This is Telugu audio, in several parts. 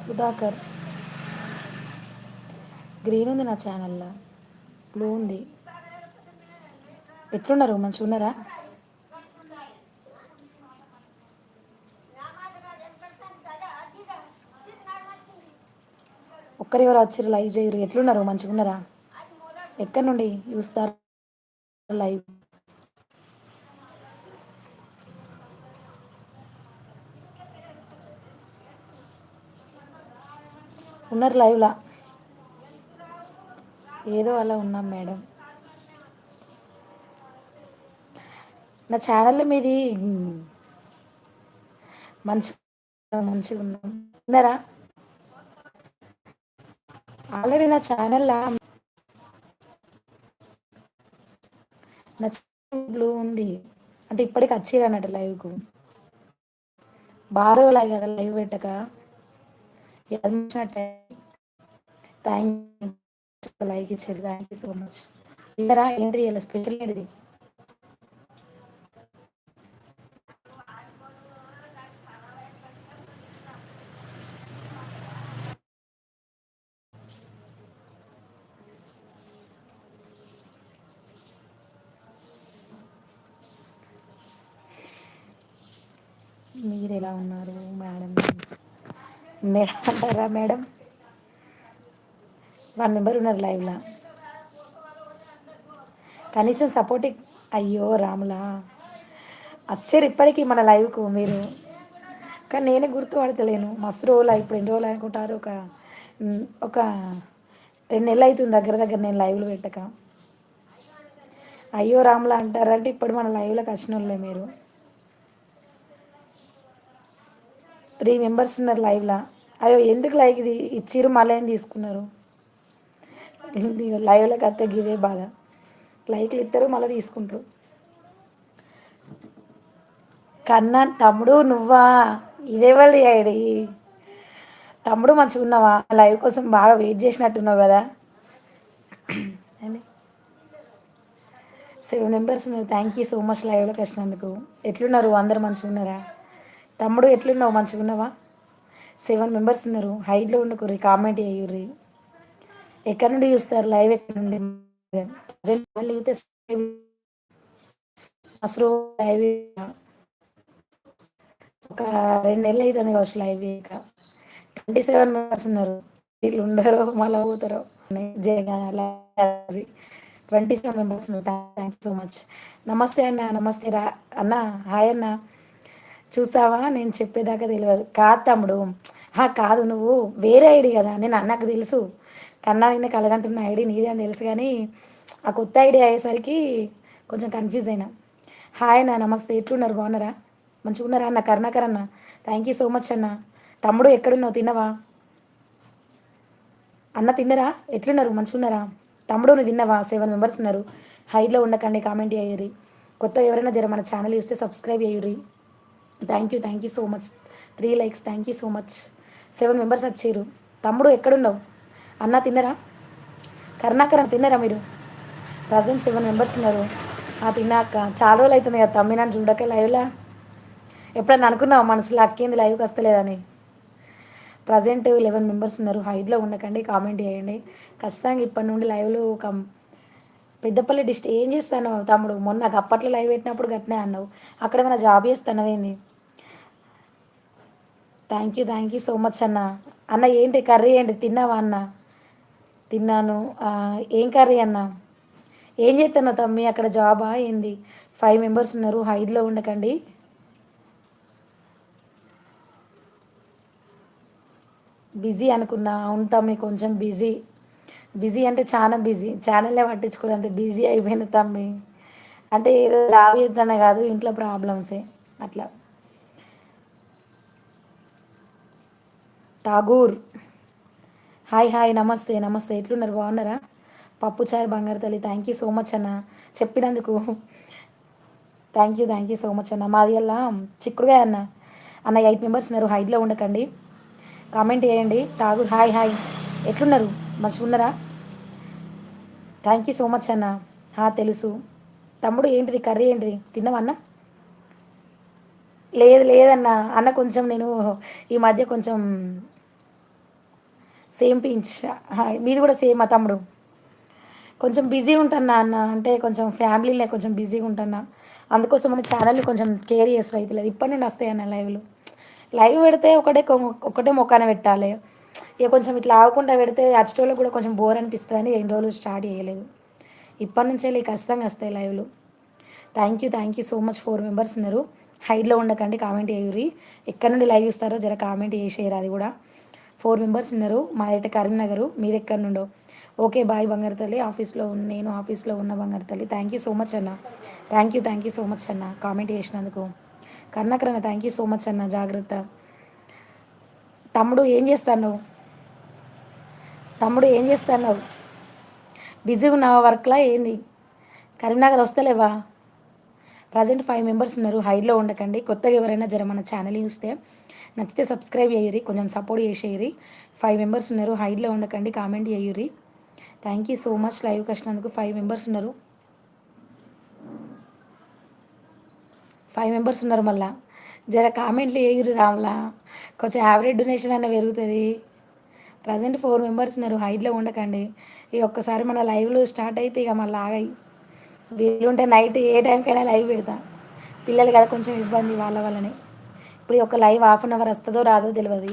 సుధాకర్. గ్రీన్ ఉంది నా ఛానల్లో బ్లూ ఉంది. ఎట్లున్నారు? మంచిగా ఉన్నారా? ఒక్కరెవరు వచ్చారు లైవ్ చేయరు. ఎట్లున్నారు? మంచిగా ఉన్నారా? ఎక్కడి నుండి? చూస్తారు లైవ్. ఉన్నారు లైవ్లా ఏదో అలా ఉన్నాం మేడం. నా ఛానల్ మీది మంచి మంచిగా ఉన్నాం. విన్నారా ఆల్రెడీ నా ఛానల్లో నా బ్లూ ఉంది. అంటే ఇప్పటికి వచ్చిర్రు అన్నట్టు లైవ్కు బాగా రోజులు కదా లైవ్ పెట్టక. థ్యాంక్ లైక్ ఇచ్చారు థ్యాంక్ యూ సో మచ్ ఇల్లరా ఏంటి ఇలా స్పెషల్ ఏంటిది మీరు ఎలా ఉన్నారు మేడం మేడం అంటారా మేడం? వన్ మెంబర్ ఉన్నారు లైవ్లో కనీసం సపోర్టింగ్ అయ్యో రాములా. వచ్చారు ఇప్పటికీ మన లైవ్కు మీరు. కానీ నేనే గుర్తుపడతలేను. మస్తు రోజులు ఇప్పుడు ఎన్ని రోజులు అనుకుంటారు? ఒక ఒక రెండు నెలలు అవుతుంది దగ్గర దగ్గర నేను లైవ్లు పెట్టక. అయ్యో రాములా అంటారంటే ఇప్పుడు మన లైవ్లోకి వచ్చిన వాళ్ళే మీరు. త్రీ మెంబర్స్ ఉన్నారు లైవ్లో. అయ్యో ఎందుకు లైక్ ఇది? ఇచ్చిర్రు మళ్ళీ ఏం తీసుకున్నారు? లైవ్లోకి అత్తే ఇదే బాధ. లైక్లు ఇస్తారు మళ్ళీ తీసుకుంటారు. కన్నా తమ్ముడు నువ్వా? ఇదే వాళ్ళు ఐడి? తమ్ముడు మంచిగా ఉన్నావా? లైవ్ కోసం బాగా వెయిట్ చేసినట్టున్నావు కదా. సెవెన్ మెంబర్స్ ఉన్నారు. థ్యాంక్ యూ సో మచ్ లైవ్లోకి వచ్చినందుకు ఎట్లున్నారు? అందరు మంచిగా ఉన్నారా? తమ్ముడు ఎట్లున్నావు? మంచిగా ఉన్నావా? సెవెన్ మెంబర్స్ ఉన్నారు. హైట్లో ఉండకుర్రి కామెంట్ చేయుర్రి. ఎక్కడి నుండి చూస్తారు? లైవ్ ఎక్కడి నుండి? అసలు లైవ్ ఒక రెండు నెలలు అవుతుంది కావచ్చు లైవ్ ఇక ట్వంటీ సెవెన్ మెంబర్స్ ఉన్నారు. వీళ్ళు ఉండరు మళ్ళీ పోతారు. ట్వంటీ సెవెన్ మెంబర్స్ ఉన్నారు. Thank you so much. నమస్తే అన్న నమస్తే రా. అన్న హాయ్ అన్న. చూసావా? నేను చెప్పేదాకా తెలియదు కాదు తమ్ముడు. కాదు నువ్వు. వేరే ఐడి కదా. నేను అన్నకు తెలుసు. కన్నా నిన్న కలగంటున్న ఐడి నీదే అని తెలుసు కానీ ఆ కొత్త ఐడి అయ్యేసరికి కొంచెం కన్ఫ్యూజ్ అయినా. హాయ్ అన్న నమస్తే. ఎట్లున్నారు? బాగున్నారా? మంచిగా ఉన్నారా అన్న? కర్ణాకర్ అన్న థ్యాంక్ యూ సో మచ్ అన్న. తమ్ముడు ఎక్కడున్నావు? తిన్నవా? అన్న తిన్నరా? ఎట్లున్నారు? మంచిగా ఉన్నారా తమ్ముడు నువ్వు తిన్నవా? సెవెన్ మెంబర్స్ ఉన్నారు. హైలో ఉండకండి కామెంట్ అయ్యారు కొత్త ఎవరైనా జర మన ఛానల్ చూస్తే subscribe అయ్యుర్రి thank you thank you so much three likes thank you so much seven members వచ్చారు తమ్ముడు ఎక్కడున్నావు? అన్న తిన్నరా? కరుణాకర్ తిన్నరా మీరు? ప్రజెంట్ సెవెన్ మెంబర్స్ ఉన్నారు. ఆ తిన్నాక చాలా రోజులు అవుతుంది కదా తమ్మి నన్ను చూడక లైవ్లా ఎప్పుడన్నా అనుకున్నావు మనసులో అక్కింది లైవ్కి వస్తలేదని? ప్రజెంట్ లెవెన్ మెంబర్స్ ఉన్నారు. హైట్లో ఉండకండి కామెంట్ చేయండి. ఖచ్చితంగా ఇప్పటి నుండి లైవ్లు కం పెద్దపల్లి డిస్ట్రిక్ ఏం చేస్తాను తమ్ముడు? మొన్న అప్పట్లో లైవ్ పెట్టినప్పుడు గట్నే అన్నావు. అక్కడ మన job చేస్తానవేంది thank you thank you so much అన్న. అన్న ఏంటి కర్రీ ఏంటి? తిన్నావా అన్న? తిన్నాను. ఏం కర్రీ అన్న? ఏం చేస్తాను తమ్మి? అక్కడ జాబా ఏంది? ఫైవ్ మెంబర్స్ ఉన్నారు. హైడ్లో ఉండకండి. బిజీ అనుకున్నా. అవును తమ్మి కొంచెం బిజీ బిజీ అంటే చాలా బిజీ. ఛానల్లే పట్టించుకున్నంత బిజీ అయిపోయిన తమ్మి. అంటే ఏదో జాబ్ చేద్దనే కాదు ఇంట్లో ప్రాబ్లమ్సే అట్లా. ఠాగూర్. హాయ్ హాయ్ నమస్తే నమస్తే. ఎట్లున్నారు? బాగున్నారా? పప్పు చారు బంగారు తల్లి. థ్యాంక్ యూ సో మచ్ అన్న. చెప్పినందుకు. Thank you thank you so much అన్న. మాది అలా చిక్కుడుగా అన్న. అన్న ఎయిట్ మెంబర్స్ ఉన్నారు. హైట్లో ఉండకండి. కామెంట్ చేయండి. Tagore hi hi. ఎట్లున్నారు? మంచిగా ఉన్నారా థ్యాంక్ యూ సో మచ్ అన్న. తెలుసు. తమ్ముడు ఏంటిది? కర్రీ ఏంటిది? తిన్నావన్నా లేదు లేదన్న అన్న. కొంచెం నేను ఈ మధ్య కొంచెం సేమ్ పించ్. మీది కూడా సేమ్ మా తమ్ముడు. కొంచెం బిజీ ఉంటున్నా అన్న. అంటే కొంచెం ఫ్యామిలీలో కొంచెం బిజీగా ఉంటున్నా. అందుకోసం మన ఛానల్ కొంచెం కేర్ చేస్తారు అయితే లేదు ఇప్పటి నుండి వస్తాయి అన్న లైవ్లు. లైవ్ పెడితే ఒకటే ఒకటే మొక్కన పెట్టాలి. ఇక కొంచెం ఇట్లా ఆగకుండా పెడితే అచ్చటోళ్ళకి కూడా కొంచెం బోర్ అనిపిస్తుంది అని ఎన్ని రోజులు స్టార్ట్ చేయలేదు. ఇప్పటి నుంచే ఖచ్చితంగా వస్తాయి లైవ్లు. Thank you thank you so much four members ఉన్నారు. హైడ్లో ఉండకండి కామెంట్ చేయరి ఎక్కడి నుండి లైవ్ చూస్తారో జర కామెంట్ చేసేయరు అది కూడా. ఫోర్ మెంబర్స్ ఉన్నారు. మాదైతే కరీంనగర్ మీది ఎక్కడి నుండో. ఓకే బాయ్ బంగారు తల్లి. ఆఫీస్లో నేను ఆఫీస్లో ఉన్న బంగారు తల్లి. థ్యాంక్ యూ సో మచ్ అన్న. Thank you thank you so much అన్న. కామెంట్ చేసినందుకు. కర్ణకరణ థ్యాంక్ యూ సో మచ్ అన్న. జాగ్రత్త. తమ్ముడు ఏం చేస్తాను? తమ్ముడు ఏం చేస్తాను? బిజీగా ఉన్నావా వర్క్లా ఏంది? కరీంనగర్ వస్తలేవా? ప్రజెంట్ ఫైవ్ మెంబర్స్ ఉన్నారు హైలో ఉండకండి. కొత్తగా ఎవరైనా జర మన ఛానల్ చూస్తే నచ్చితే సబ్స్క్రైబ్ చేయరి కొంచెం సపోర్ట్ చేసేయరి ఫైవ్ మెంబర్స్ ఉన్నారు హైడ్లో ఉండకండి comment చేయరి thank you so much live వచ్చినందుకు ఫైవ్ మెంబర్స్ ఉన్నారు. ఫైవ్ మెంబర్స్ ఉన్నారు మళ్ళా. జర కామెంట్లు వేయురు రామ్లా. కొంచెం యావరేజ్ డొనేషన్ అన్న పెరుగుతుంది. ప్రజెంట్ ఫోర్ మెంబర్స్ ఉన్నారు హైట్లో ఉండకండి. ఇక ఒక్కసారి మన లైవ్లో స్టార్ట్ అయితే ఇక మళ్ళీ ఆగాయి. వీలుంటే నైట్ ఏ టైంకైనా లైవ్ పెడతా. పిల్లలు కదా కొంచెం ఇబ్బంది వాళ్ళ వల్లనే. ఇప్పుడు ఒక లైవ్ హాఫ్ అన్ అవర్ వస్తుందో రాదో తెలియదు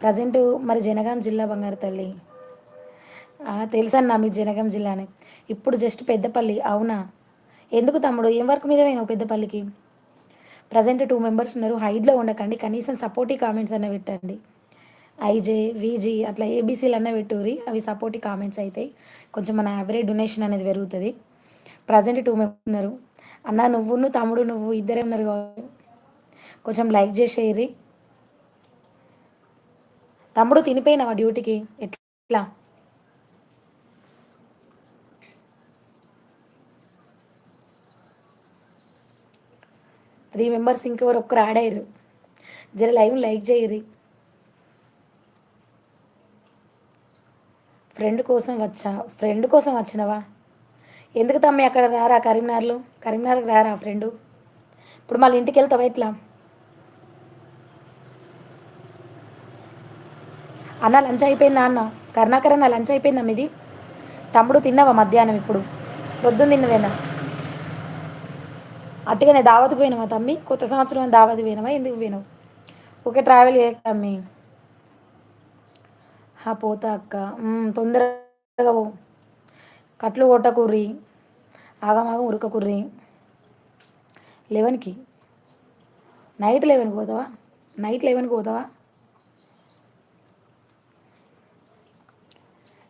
ప్రజెంట్ మరి జనగాం జిల్లా బంగారు తల్లి. తెలుసన్నా మీ జనగాం జిల్లానే? ఇప్పుడు జస్ట్ పెద్దపల్లి అవునా? ఎందుకు తమ్ముడు? ఏం వర్క్ మీద పోయినావు పెద్దపల్లికి? ప్రజెంట్ టూ మెంబర్స్ ఉన్నారు హైడ్లో ఉండకండి కనీసం సపోర్టివ్ కామెంట్స్ అన్న పెట్టండి. ఐజే వీజీ అట్లా ఏబీసీలు అన్న పెట్టుర్రి అవి సపోర్టివ్ కామెంట్స్ అవుతాయి కొంచెం మన యావరేజ్ డొనేషన్ అనేది పెరుగుతుంది. ప్రజెంట్ టూ మెంబర్స్ ఉన్నారు. అన్న నువ్వు తమ్ముడు నువ్వు ఇద్దరే ఉన్నారు కొంచెం లైక్ చేసేయరి తమ్ముడు తినిపోయినావా డ్యూటీకి? ఎట్లా? త్రీ మెంబర్స్ ఇంకెవరు ఒక్కరు ఆడారు జర లైవ్ లైక్ చేయరి. ఫ్రెండ్ కోసం వచ్చా? ఫ్రెండ్ కోసం వచ్చినవా? ఎందుకు తమ్మి అక్కడ రారా కరీంనగర్లో? కరీంనగర్కి రారా ఫ్రెండు? ఇప్పుడు మళ్ళీ ఇంటికి వెళ్తావా ఎట్లా? అన్న లంచ్ అయిపోయిందా అన్న? కరుణాకర్ అన్న లంచ్ అయిపోయిందా మీది? తమ్ముడు తిన్నావా మధ్యాహ్నం ఇప్పుడు? పొద్దున్న తిన్నదేనా? అట్టుగానే దావతికి పోయినావా తమ్మి? కొత్త సంవత్సరం దావత్ పోయినావా ఎందుకు పోయినావు? ఓకే ట్రావెల్ చేయక తమ్మి. పోతా అక్క. తొందరగా పో. కట్లు కొట్టకుర్రి. ఆగమాగం ఉరకకుర్రి. లెవెన్కి? నైట్ లెవెన్కి పోతావా? నైట్ లెవెన్కి పోతావా?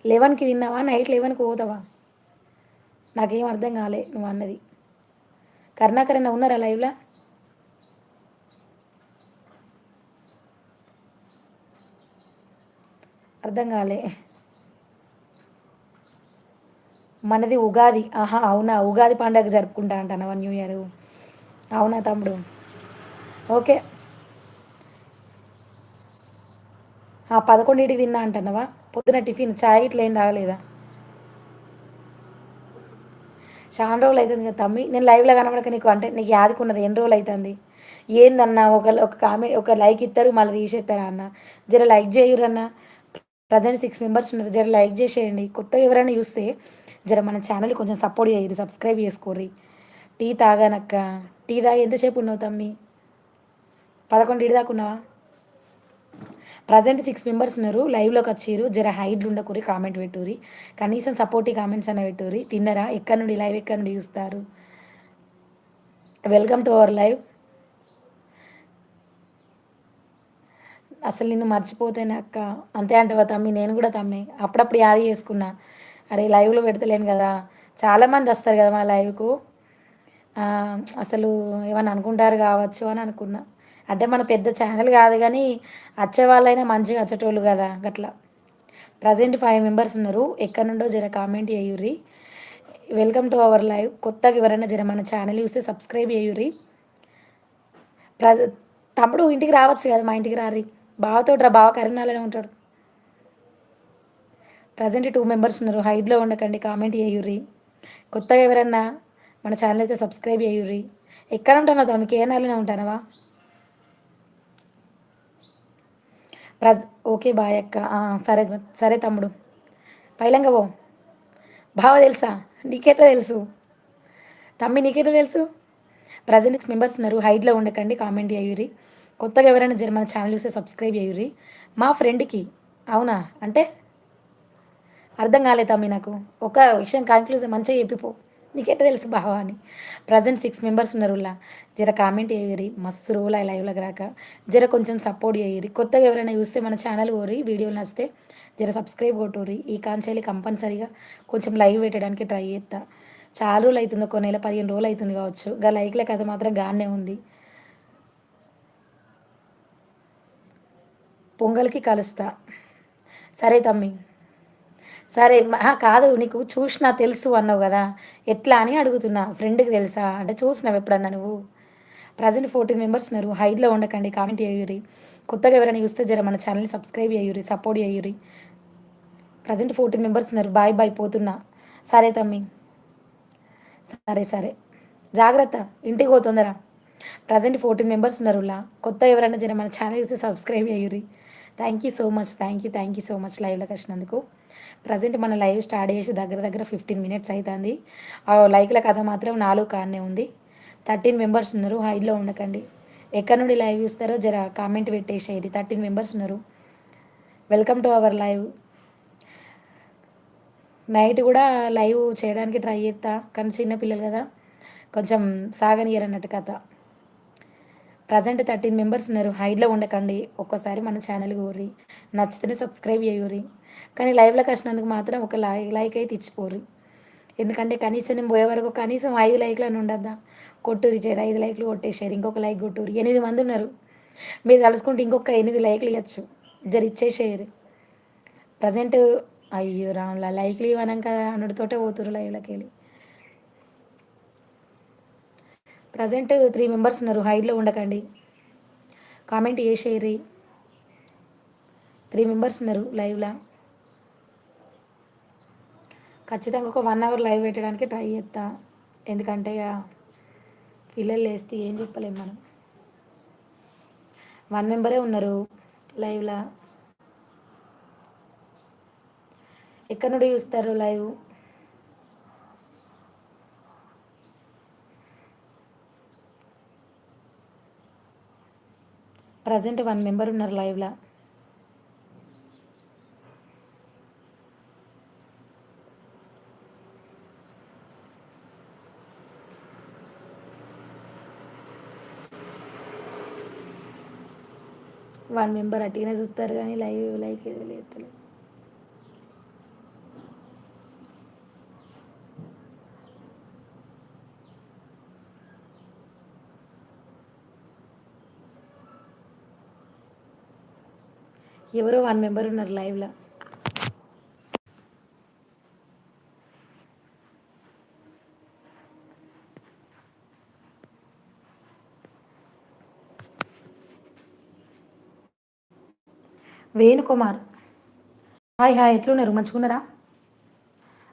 లెవెన్కి తిన్నావా? నైట్ లెవెన్కి పోతావా? నాకేం అర్థం కాలే నువ్వు అన్నది. కరుణాకర్ అన్న ఉన్నారా లైవ్లో అర్థం కాలే. మనది ఉగాది. ఆహా అవునా? ఉగాది పండగ జరుపుకుంటా అంటానవా న్యూ ఇయర్? అవునా తమ్ముడు? ఓకే. పదకొండింటికి తిన్నా అంటున్నావా పొద్దున టిఫిన్ చాయ్ ఇట్లా ఏం తాగలేదా? చాలా రోజులు అవుతుంది కదా తమ్మి. నేను లైవ్లో కనబడక నీకు అంటే నీకు యాదుకున్నది ఎన్ని రోజులు అవుతుంది? ఏందన్నా ఒక ఒక కామెంట్ ఒక లైక్ ఇస్తారు మళ్ళీ తీసేస్తారా అన్న? జర లైక్ చేయరన్న? ప్రజెంట్ సిక్స్ మెంబర్స్ ఉన్నారు జర లైక్ చేసేయండి. కొత్తగా ఎవరైనా చూస్తే జర మన ఛానల్ కొంచెం సపోర్ట్ చేయరు సబ్స్క్రైబ్ చేసుకోర్రి. టీ తాగానక్క. టీ తాగి ఎంతసేపు ఉన్నావు తమ్మి? పదకొండు ఇడి దాకా ఉన్నావా ప్రజెంట్ సిక్స్ మెంబర్స్ ఉన్నారు. లైవ్లోకి వచ్చారు. జర హైడ్లు ఉండకూరి కామెంట్ పెట్టురి. కనీసం సపోర్టివ్ కామెంట్స్ అన్న పెట్టురి. తిన్నరా? ఎక్కడి నుండి లైవ్ ఎక్కడి నుండి చూస్తారు? వెల్కమ్ టు అవర్ లైవ్ అసలు నిన్ను మర్చిపోతేనే అక్క. అంతే అంటవా తమ్మి? నేను కూడా తమ్మి. అప్పుడప్పుడు యాది చేసుకున్నా. అరే లైవ్లో పెడతలేను కదా. చాలామంది వస్తారు కదా మా లైవ్కు అసలు ఏమని అనుకుంటారు కావచ్చు అని అనుకున్నా. అంటే మన పెద్ద ఛానల్ కాదు కానీ వచ్చే వాళ్ళైనా మంచిగా వచ్చేటోళ్ళు కదా గట్లా. ప్రజెంట్ ఫైవ్ మెంబర్స్ ఉన్నారు. ఎక్కడి నుండో జర కామెంట్ చేయుర్రి. వెల్కమ్ టు అవర్ లైవ్ కొత్తగా ఎవరైనా జర మన ఛానల్ చూస్తే సబ్స్క్రైబ్ చేయుర్రి. ప్ర తమ్ముడు ఇంటికి రావచ్చు కదా మా ఇంటికి రారి బావతో రా బావ కరీంనగర్లోనే ఉంటాడు. ప్రజెంట్ టూ మెంబర్స్ ఉన్నారు. హైడ్లో ఉండకండి కామెంట్ చేయుర్రి. కొత్తగా ఎవరన్నా మన ఛానల్ అయితే సబ్స్క్రైబ్ చేయుర్రి. ఎక్కడ ఉంటానో తమ్మికి ఏ నెలనే ఉంటానవా? ప్రజ్ ఓకే బాయ్ అక్క. సరే సరే తమ్ముడు. పైలంగా పో. బావ తెలుసా? నీకెట్లా తెలుసు? తమ్మి నీకెట్లా తెలుసు? ప్రజెంట్ మెంబర్స్ ఉన్నారు. హైట్లో ఉండకండి. కామెంట్ చేయురి కొత్తగా ఎవరైనా జర మన ఛానల్ చూస్తే సబ్స్క్రైబ్ చేయురి మా ఫ్రెండ్కి అవునా? అంటే అర్థం కాలేదు తమ్మి నాకు. ఒక విషయం కన్క్లూజన్ మంచిగా చెప్పిపో. నీకెట్ట తెలుసు బావా అని ప్రజెంట్ సిక్స్ మెంబర్స్ ఉన్నారు ఇలా జర కామెంట్ చేయరి మస్తు రోజులు ఆ లైవ్లోకి రాక. జర కొంచెం సపోర్ట్ చేయరి. కొత్తగా ఎవరైనా చూస్తే మన ఛానల్ కోరి వీడియోలు నచ్చితే జర సబ్స్క్రైబ్ కొట్టుర్రి ఈ కాంచెల్లి కంపల్సరీగా కొంచెం లైవ్ పెట్టడానికి ట్రై చేస్తా చాలా రోజులు అవుతుంది ఒక నెల పదిహేను రోజులు అవుతుంది కావచ్చు. గా లైక్ల కథ మాత్రం గానే ఉంది. పొంగల్కి కలుస్తా. సరే తమ్మి. సరే కాదు నీకు చూసినా తెలుసు అన్నావు కదా. ఎట్లా అని అడుగుతున్నా. ఫ్రెండ్కి తెలుసా? అంటే చూసినావు ఎప్పుడన్నా నువ్వు? ప్రజెంట్ ఫోర్టీన్ మెంబర్స్ ఉన్నారు. హైడ్లో ఉండకండి కామెంట్ చేయురి కొత్తగా ఎవరైనా చూస్తే జర మన ఛానల్ని సబ్స్క్రైబ్ చేయురి సపోర్ట్ చేయురి ప్రజెంట్ ఫోర్టీన్ మెంబర్స్ ఉన్నారు. బాయ్ బాయ్ పోతున్నా. సరే తమ్మి. సరే సరే. జాగ్రత్త ఇంటికి పోతుందరా ప్రజెంట్ ఫోర్టీన్ మెంబర్స్ ఉన్నారు కొత్త ఎవరైనా జర మన ఛానల్ చూసి subscribe చేయురి thank you so much thank you thank you so much లైవ్లోకి వచ్చినందుకు ప్రజెంట్ మన లైవ్ స్టార్ట్ చేసి దగ్గర దగ్గర ఫిఫ్టీన్ మినిట్స్ అవుతుంది లైక్ల కథ మాత్రం నాలుగు కానే ఉంది. థర్టీన్ మెంబర్స్ ఉన్నారు. హైలో ఉండకండి. ఎక్కడి నుండి లైవ్ చూస్తారో జర కామెంట్ పెట్టేసేది థర్టీన్ మెంబర్స్ ఉన్నారు. Welcome to our live night కూడా లైవ్ చేయడానికి ట్రై చేస్తా కానీ చిన్నపిల్లలు కదా. కొంచెం సాగనీయరు అన్నట్టు కథ. ప్రజెంట్ థర్టీన్ మెంబర్స్ ఉన్నారు. హైడ్లో ఉండకండి. ఒక్కసారి మన ఛానల్ కోరి నచ్చితేనే సబ్స్క్రైబ్ చేయూరి. కానీ లైవ్లోకి వచ్చినందుకు మాత్రం ఒక లై లైక్ అయితే ఇచ్చిపోరు ఎందుకంటే కనీసం నేను పోయే వరకు కనీసం ఐదు లైక్లు అని ఉండద్దా? కొట్టూరి చేరు ఐదు లైక్లు కొట్టేశారు. ఇంకొక లైక్ కొట్టురు. ఎనిమిది మంది ఉన్నారు. మీరు కలుసుకుంటే ఇంకొక ఎనిమిది లైక్లు ఇవ్వచ్చు జరి ఇచ్చేసేయరు ప్రజెంట్ అయ్యో రాములా లైక్లు ఇవ్వనాక అనుడితోటే పోతురు లైవ్లోకి వెళ్ళి ప్రజెంట్ త్రీ మెంబర్స్ ఉన్నారు. హైడ్లో ఉండకండి. కామెంట్ చేసేయరి త్రీ మెంబర్స్ ఉన్నారు లైవ్లో. ఖచ్చితంగా ఒక వన్ అవర్ లైవ్ పెట్టడానికి ట్రై చేస్తా. ఎందుకంటే పిల్లలు లేస్తే ఏం చెప్పలేము మనం. వన్ మెంబరే ఉన్నారు లైవ్లో. ఎక్కడ నుండి చూస్తారు లైవ్? ప్రజెంట్ వన్ మెంబర్ ఉన్నారు లైవ్లో. వన్ మెంబర్ అట్టిగానే చూస్తారు కానీ లైవ్ లైక్ ఏది లేదు ఎవరో వన్ మెంబర్ ఉన్నారు లైవ్లో. వేణుకుమార్. హాయ్ హాయ్ ఎట్లున్నారు? మంచిగున్నారా?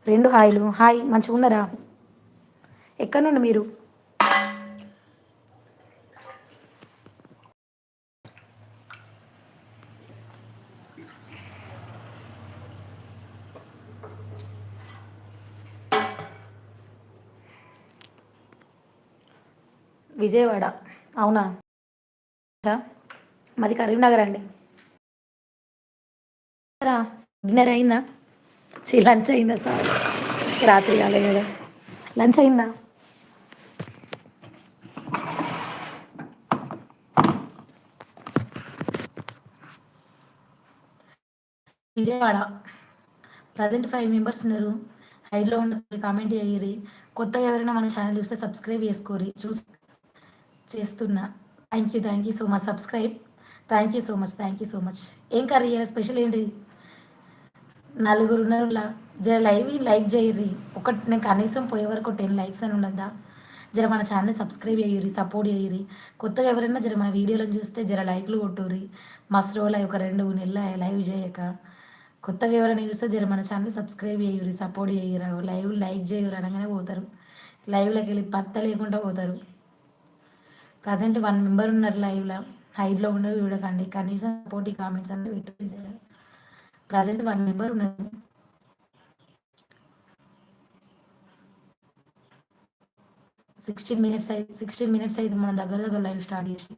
రెండు హాయ్లు. హాయ్ మంచిగున్నారా? ఎక్కడి నుండి మీరు? విజయవాడ. అవునా? మాది కరీంనగర్ అండి. డిన్నర్ అయిందా? చి లంచ్ అయిందా సార్? రాత్రి కాలే కదా. లంచ్ అయిందా? విజయవాడ. ప్రజెంట్ ఫైవ్ మెంబర్స్ ఉన్నారు. హైడ్లో ఉన్న కామెంట్ చేయరి కొత్తగా ఎవరైనా మన ఛానల్ చూస్తే సబ్స్క్రైబ్ చేసుకోరి చూసి చేస్తున్నా. Thank you thank you so much subscribe thank you so much thank you so much ఏం కర్రీ స్పెషల్ ఏంటి? నలుగురు ఉన్నారులా జర లైవ్ లైక్ చేయరి ఒకటి నేను కనీసం పోయే వరకు టెన్ లైక్స్ అని ఉండద్దా? జర మన ఛానల్ సబ్స్క్రైబ్ చేయరి సపోర్ట్ చేయరి కొత్తగా ఎవరైనా జర మన వీడియోలను చూస్తే జర లైక్లు కొట్టురి మస్తు రోజులు ఒక రెండు నెలలు లైవ్ చేయక. కొత్తగా ఎవరైనా చూస్తే జర మన ఛానల్ సబ్స్క్రైబ్ చేయరు సపోర్ట్ చేయరు? లైవ్ లైక్ చేయరు అనగానే పోతారు. లైవ్లోకి వెళ్ళి పత్త లేకుండా పోతారు. ప్రజెంట్ వన్ మెంబర్ ఉన్నారు లైవ్లో. హైట్లో ఉండేవి చూడకండి. కనీసం సపోర్ట్ కామెంట్స్ అన్నీ పెట్టుకుని చేయాలి ప్రజెంట్ వన్ మెంబర్ ఉన్నారు. సిక్స్టీన్ మినిట్స్ అయితే సిక్స్టీన్ మినిట్స్ అయితే మన దగ్గర దగ్గర లైవ్ స్టార్ట్ చేసి.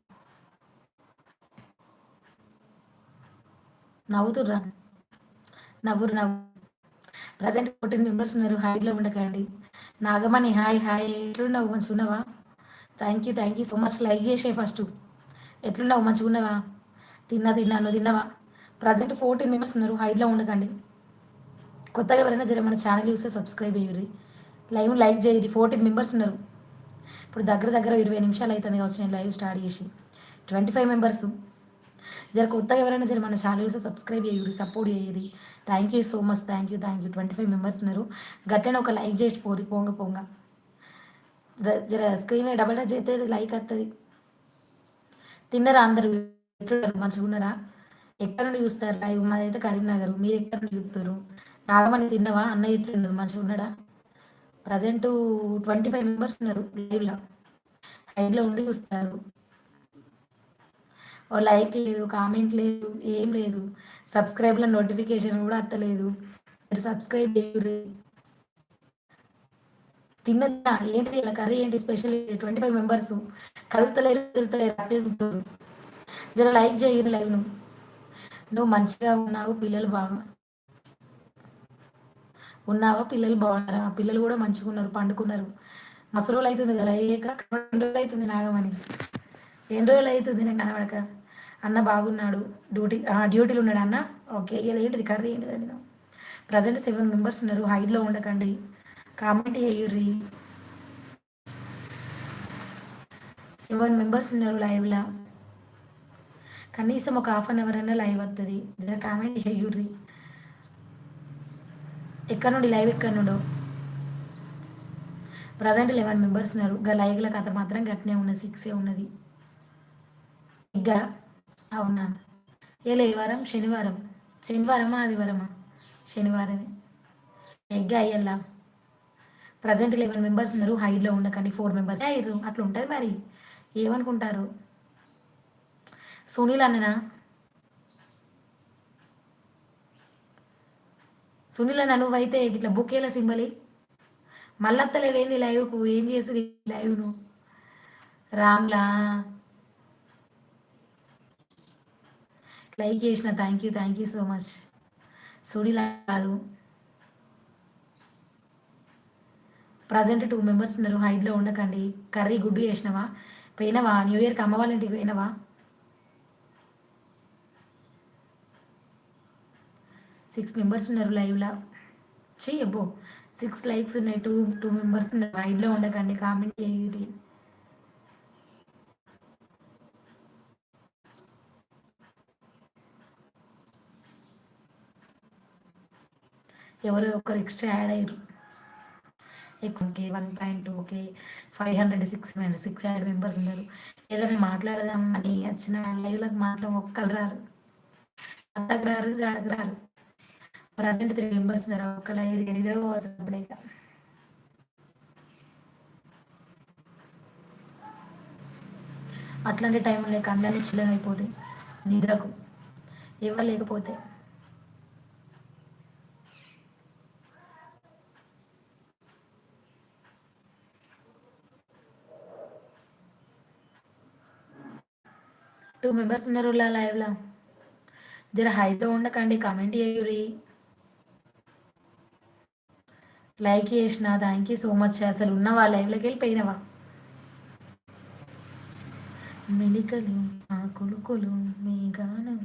నవ్వుతుర్రా? నవ్వురు నవ్వు. ప్రజెంట్ ఫోర్టీన్ మెంబర్స్ ఉన్నారు. హైట్లో ఉండకండి. Nagamani hi hi. ఎట్లున్నావు? మంచిగా ఉన్నావా thank you thank you so much like చేసే ఫస్ట్ ఎట్లున్నావు? మంచిగా ఉన్నావా తిన్నా తిన్నాను తిన్నావా? ప్రజెంట్ ఫోర్టీన్ మెంబర్స్ ఉన్నారు. హైట్లో ఉండకండి. కొత్తగా ఎవరైనా జర మన ఛానల్ చూస్తే సబ్స్క్రైబ్ అయ్యి లైవ్ లైక్ చేయరు ఫోర్టీన్ మెంబర్స్ ఉన్నారు. ఇప్పుడు దగ్గర దగ్గర ఇరవై నిమిషాలు అవుతుంది కావచ్చు నేను లైవ్ స్టార్ట్ చేసి. ట్వంటీ ఫైవ్ మెంబర్స్ జర కొత్తగా ఎవరైనా జర మన ఛానల్ సబ్స్క్రైబ్ చేయరు సపోర్ట్ చేయరు thank you so much thank you thank you twenty five members ఉన్నారు. గట్లనే ఒక లైక్ చేసి పోరి పొంగ పొంగ. జర స్క్రీన్ డబల్ టచ్ అయితే లైక్ వస్తుంది తిన్నరా అందరు? మంచిగా ఉన్నారా? ఎక్కడ నుండి చూస్తారు? లైవ్ మాదైతే కరీంనగర్. మీరు ఎక్కడ నుండి చూస్తారు? నాగమణి తిన్నావా? అన్నయ్య ఎట్లున్నారు మంచిగా ఉన్నాడా? ప్రజెంట్ ట్వంటీ ఫైవ్ మెంబర్స్ ఉన్నారు లైవ్లో లైవ్లో ఉండి చూస్తారు. ఓ లైక్ లేదు కామెంట్ లేదు ఏం లేదు. సబ్స్క్రైబ్లో నోటిఫికేషన్ కూడా అత్తలేదు సబ్స్క్రైబ్ చేయరు. తిన్నదా? ఏంటి ఇలా కర్రీ ఏంటి స్పెషల్? ట్వంటీ ఫైవ్ మెంబర్స్ కలుపుతలేరు కలుపుతలేరు అప్పేస్తున్నారు జర లైక్ చేయరు లైవ్ నువ్వు నువ్వు మంచిగా ఉన్నావు పిల్లలు బాగా ఉన్నావా? పిల్లలు బాగున్నారా? పిల్లలు కూడా మంచిగా ఉన్నారు పండుకున్నారు. మస్తు రోజులు అవుతుంది కదా రెండు రోజులు అవుతుంది నాగమని ఎన్ని రోజులు అవుతుంది నేను కనబడక? అన్న బాగున్నాడు డ్యూటీ డ్యూటీలు ఉన్నాడు అన్న. ఓకే ఇలా ఏంటిది? కర్రీ ఏంటిదండి ప్రజెంట్ సెవెన్ మెంబర్స్ ఉన్నారు హైట్లో ఉండకండి. కామెంట్ చేయుర్రి. సెవెన్ మెంబర్స్ ఉన్నారు లైవ్లో? కనీసం ఒక హాఫ్ అన్ అవర్ అయినా లైవ్ వస్తుంది జర కామెంట్ చేయుర్రి. ఎక్కడ నుండి? లైవ్ ఎక్కడ నుండో? ప్రజెంట్ లెవెన్ మెంబర్స్ ఉన్నారు. ఇంకా లైవ్ల కథ మాత్రం గట్నే ఉన్నది సిక్సే ఉన్నది. ఇంకా అవునా? ఏ లేవారం? శనివారం. శనివారమా? ఆదివారమా? శనివారమే. ఎగ్గా అయ్యల్లా? ప్రజెంట్ లెవెన్ మెంబర్స్ ఉన్నారు హైట్లో ఉండకండి ఫోర్ మెంబర్స్. అయ్యారు అట్లా ఉంటుంది మరి. ఏమనుకుంటారు? సునీల్ అన్ననా? సునీల్ అన్న నువ్వైతే ఇట్లా బుకేల సింబలి. మళ్ళత్తలేవేంది లైవ్కు? ఏం చేసి లైవ్ను? రామ్లా? లైక్ చేసిన thank you thank you so much. Sunila కాదు. ప్రజెంట్ టూ మెంబర్స్ ఉన్నారు. హైట్లో ఉండకండి. కర్రీ గుడ్డు చేసినవా? పోయినవా? న్యూ ఇయర్కి అమ్మ వాళ్ళ ఇంటికి పోయినవా? సిక్స్ మెంబర్స్ ఉన్నారు లైవ్లో. చెయ్యబ్బో సిక్స్ లైక్స్ ఉన్నాయి. టూ టూ మెంబర్స్ ఉన్నారు. హైడ్లో ఉండకండి. కామెంట్ చేయండి. ఎవరో ఒకరు ఎక్స్ట్రా యాడ్ అయ్యారు. ఎక్స్కి వన్ పాయింట్ టూకి five hundred six hundred six hundred members ఉన్నారు. ఏదైనా మాట్లాడదాం అని వచ్చిన లైవ్లకు మాట్లాడ ఒక్కరు రారు. అంతకు రారు జాడకు రారు. ప్రజెంట్ త్రీ మెంబర్స్ ఉన్నారు ఒక్కల ఎనిమిదో అప్పుడైతే అట్లాంటి టైంలో అందరినీ చిల్లనైపోతాయి నిద్రకు. ఇవ్వలేకపోతే టూ మెంబర్స్ ఉన్నారు ఇలా లైవ్లో. జర హైలో ఉండకండి కామెంట్ చేయురి లైక్ చేసిన థ్యాంక్ యూ సో మచ్. అసలు ఉన్నవా? లైవ్లోకి వెళ్ళిపోయినవా? మెలికలు ఆ కొలుకులు మీ గానం.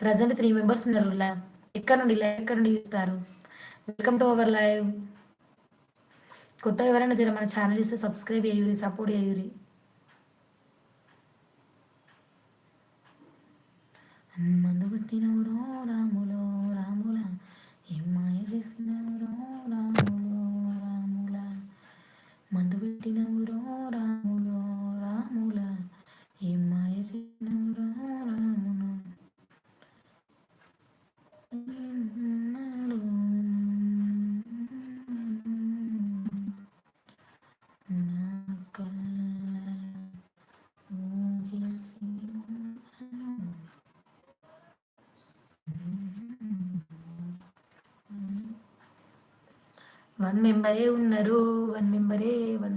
ప్రజెంట్ త్రీ మెంబర్స్ ఉన్నారు ల్యాబ్ ఎక్కడ నుండి లైవ్ ఎక్కడ నుండి చూస్తారు? వెల్కమ్ టు అవర్ లైవ్ కొత్త ఎవరైనా జర మన ఛానల్ చూస్తే సబ్స్క్రైబ్ అయ్యూరి సపోర్ట్ అయ్యూరి మందు కొట్టిన ఊరు వన్ మెంబరే ఉన్నారు వన్ మెంబరే వన్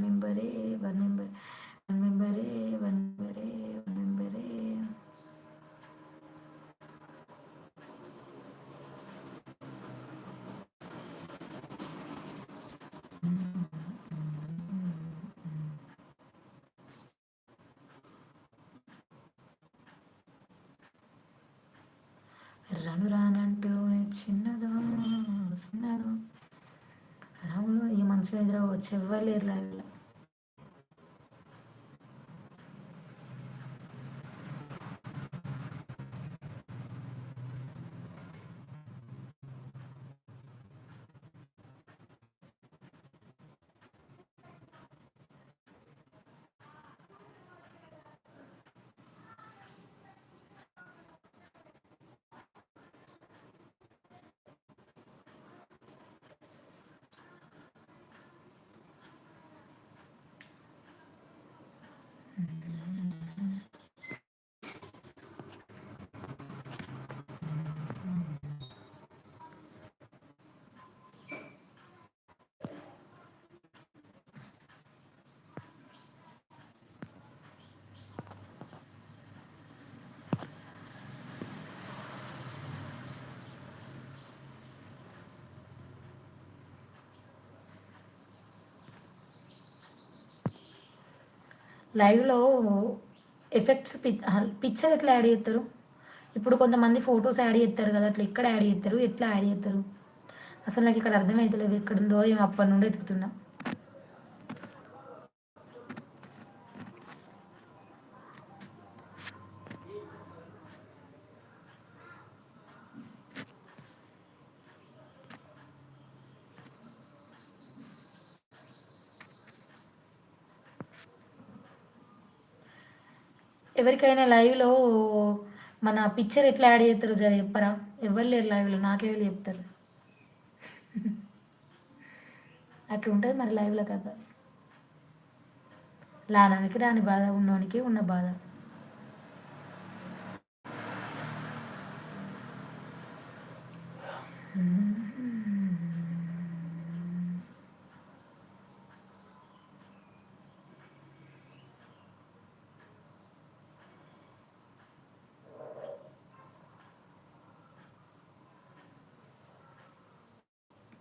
నిద్ర మనసు వచ్చి ఎవ్వరు లేరు లైవ్లో ఎఫెక్ట్స్ పిక్చర్ ఎట్లా యాడ్ చేస్తారు ఇప్పుడు కొంతమంది ఫొటోస్ యాడ్ చేస్తారు కదా అట్లా ఎక్కడ యాడ్ చేస్తారు ఎట్లా యాడ్ చేస్తారు అసలు నాకు ఇక్కడ అర్థమవుతలేదు ఎక్కడుందో ఏమో అప్పటి నుండి ఎత్తుకుతున్నా ఎవరికైనా లైవ్లో మన పిక్చర్ ఎట్లా యాడ్ చేస్తారో జర చెప్పరా? ఎవరు లేరు లైవ్లో నాకే వెళ్ళి చెప్తారు. అట్లా ఉంటుంది మరి లైవ్లో కదా లానానికి రాని బాధ ఉన్నోనికి ఉన్న బాధ.